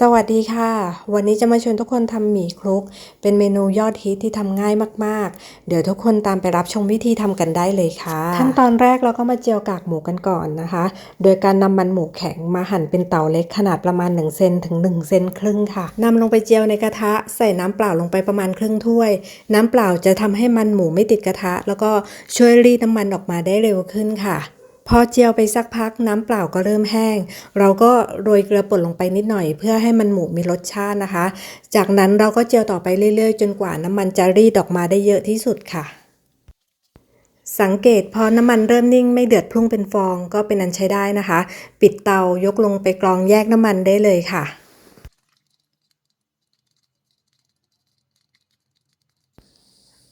สวัสดีค่ะ วันนี้จะมาชวนทุกคนทำหมี่คลุก เป็นเมนูยอดฮิตที่ทำง่ายมากๆ เดี๋ยวทุกคนตามไปรับชมวิธีทำกันได้เลยค่ะ ขั้นตอนแรกเราก็มาเจียวกากหมูกันก่อนนะคะ โดยการนำมันหมูแข็งมาหั่นเป็นเต๋าเล็กขนาดประมาณ1เซนถึง1เซนครึ่งค่ะนำลงไปเจียวในกระทะ ใส่น้ำเปล่าลงไปประมาณครึ่งถ้วย น้ำเปล่าจะทำให้มันหมูไม่ติดกระทะ แล้วก็ช่วยรีดน้ำมันออกมาได้เร็วขึ้นค่ะ พอเจียวไปสักพักน้ำเปล่าก็เริ่มแห้ง เราก็โรยเกลือป่นลงไปนิดหน่อย เพื่อให้มันหมูมีรสชาตินะคะ จากนั้นเราก็เจียวต่อไปเรื่อยๆ จนกว่าน้ำมันจะรีดออกมาได้เยอะที่สุดค่ะ สังเกตพอน้ำมันเริ่มนิ่งไม่เดือดพุ่งเป็นฟองก็เป็นอันใช้ได้นะคะ ปิดเตายกลงไปกรองแยกน้ำมันได้เลยค่ะ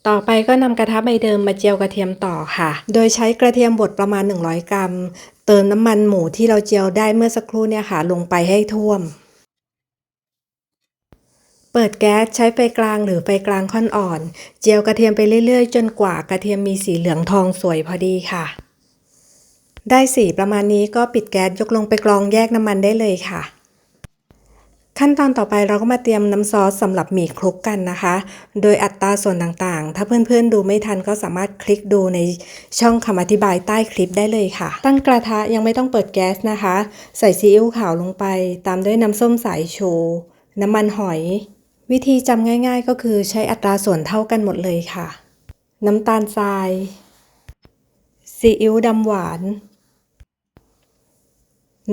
ต่อไปก็นำกระทะใบเดิมมาเจียวกระเทียมต่อค่ะ โดยใช้กระเทียมบดประมาณ 100 กรัม เติมน้ำมันหมูที่เราเจียวได้เมื่อสักครู่เนี่ยค่ะ ลงไปให้ท่วม เปิดแก๊สใช้ไฟกลางหรือไฟกลางค่อนอ่อน เจียวกระเทียมไปเรื่อยๆ จนกว่ากระเทียมมีสีเหลืองทองสวยพอดีค่ะ ได้สีประมาณนี้ก็ปิดแก๊สยกลงไปกรองแยกน้ำมันได้เลยค่ะ ขั้นตอนต่อไปเราก็มาเตรียมน้ำซอสสำหรับหมี่คลุกกันนะคะ โดยอัตราส่วนต่างๆ ถ้าเพื่อนๆดูไม่ทันก็สามารถคลิกดูในช่องคำอธิบายใต้คลิปได้เลยค่ะ ตั้งกระทะยังไม่ต้องเปิดแก๊สนะคะ ใส่ซีอิ๊วขาวลงไป ตามด้วยน้ำส้มสายชู น้ำมันหอย วิธีจำง่าย ๆ ก็คือใช้อัตราส่วนเท่ากันหมดเลยค่ะ น้ำตาลทรายซีอิ๊วดำหวาน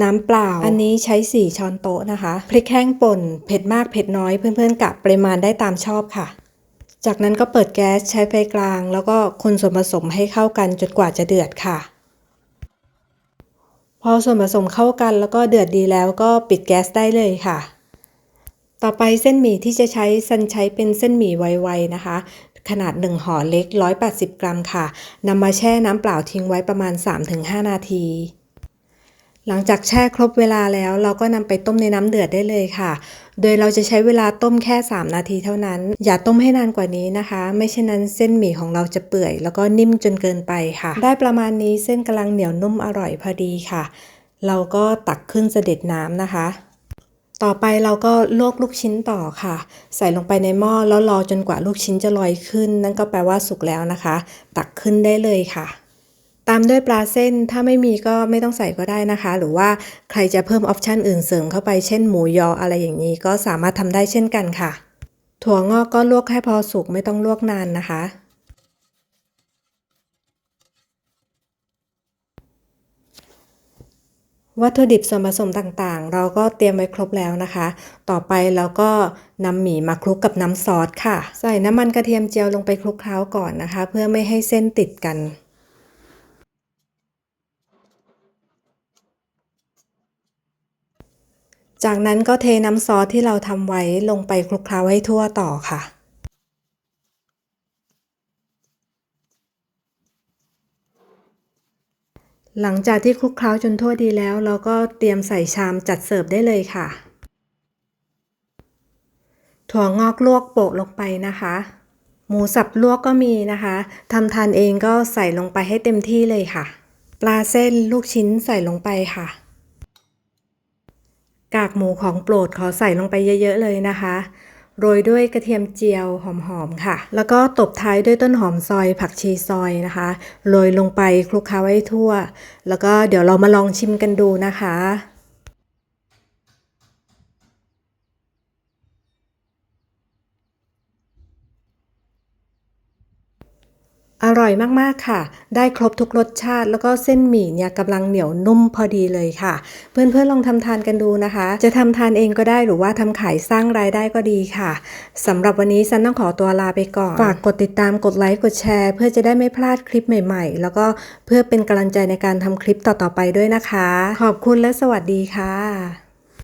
น้ำเปล่า อันนี้ใช้ 4 ช้อนโต๊ะนะคะ พริกแห้งป่น เผ็ดมากเผ็ดน้อยเพื่อนๆกะปริมาณได้ตามชอบค่ะ จากนั้นก็เปิดแก๊สใช้ไฟกลาง แล้วก็คนส่วนผสมให้เข้ากันจนกว่าจะเดือดค่ะ พอส่วนผสมเข้ากันแล้วก็เดือดดีแล้วก็ปิดแก๊สได้เลยค่ะ ต่อไปเส้นหมี่ที่จะใช้ซันใช้เป็นเส้นหมี่ไวๆนะคะขนาด 1ห่อเล็ก 180 กรัมค่ะนำมาแช่น้ำเปล่าทิ้งไว้ประมาณ 3-5 นาที หลังจากแช่ครบเวลาแล้ว เราก็นำไปต้มในน้ำเดือดได้เลยค่ะ โดยเราจะใช้เวลาต้มแค่ 3 นาทีเท่านั้น อย่าต้มให้นานกว่านี้นะคะ ไม่เช่นนั้นเส้นหมี่ของเราจะเปื่อย แล้วก็นิ่มจนเกินไปค่ะ ได้ประมาณนี้เส้นกำลังเหนียวนุ่มอร่อยพอดีค่ะ เราก็ตักขึ้นเสด็จน้ำนะคะต่อไปเราก็ลวกลูกชิ้นต่อค่ะ ใส่ลงไปในหม้อแล้วรอจนกว่าลูกชิ้นจะลอยขึ้น นั่นก็แปลว่าสุกแล้วนะคะ ตักขึ้นได้เลยค่ะ ตามด้วยปลาเส้นถ้าไม่มีก็ไม่ต้องใส่ก็ได้นะคะ หรือว่าใครจะเพิ่มออปชันอื่นเสริมเข้าไปเช่นหมูยออะไรอย่างนี้ ก็สามารถทำได้เช่นกันค่ะ ถั่วงอกก็ลวกให้พอสุกไม่ต้องลวกนานนะคะ วัตถุดิบส่วนผสมต่างๆ เราก็เตรียมไว้ครบแล้วนะคะ ต่อไปเราก็นำหมี่มาคลุกกับน้ำซอสค่ะ ใส่น้ำมันกระเทียมเจียวลงไปคลุกเคล้าก่อนนะคะ เพื่อไม่ให้เส้นติดกัน จากนั้นก็เทน้ำซอสที่เราทำไว้ลงไปคลุกเคล้าให้ทั่วต่อค่ะ หลังจากที่คลุกเคล้าจนทั่วดีแล้ว เราก็เตรียมใส่ชามจัดเสิร์ฟได้เลยค่ะ ถั่วงอกลวกโปะลงไปนะคะ หมูสับลวกก็มีนะคะทำทานเองก็ใส่ลงไปให้เต็มที่เลยค่ะ ปลาเส้นลูกชิ้นใส่ลงไปค่ะ กากหมูของโปรดขอใส่ลงไปเยอะ ๆ เลยนะคะ โรยด้วยกระเทียมเจียวหอม ๆ ค่ะ แล้วก็ตบท้ายด้วยต้นหอมซอยผักชีซอยนะคะ โรยลงไปคลุกเคล้าให้ทั่ว แล้วก็เดี๋ยวเรามาลองชิมกันดูนะคะ อร่อยมาก ๆ ค่ะ ได้ครบทุกรสชาติ แล้วก็เส้นหมี่เนี่ยกำลังเหนียวนุ่มพอดีเลยค่ะ เพื่อน ๆ ลองทำทานกันดูนะคะ จะทำทานเองก็ได้หรือว่าทำขายสร้างรายได้ก็ดีค่ะสำหรับวันนี้ซันต้องขอตัวลาไปก่อน ฝากกดติดตามกดไลค์กดแชร์ เพื่อจะได้ไม่พลาดคลิปใหม่ ๆ แล้วก็เพื่อเป็นกำลังใจในการทำคลิปต่อ ๆ ไปด้วยนะคะ ขอบคุณและสวัสดีค่ะ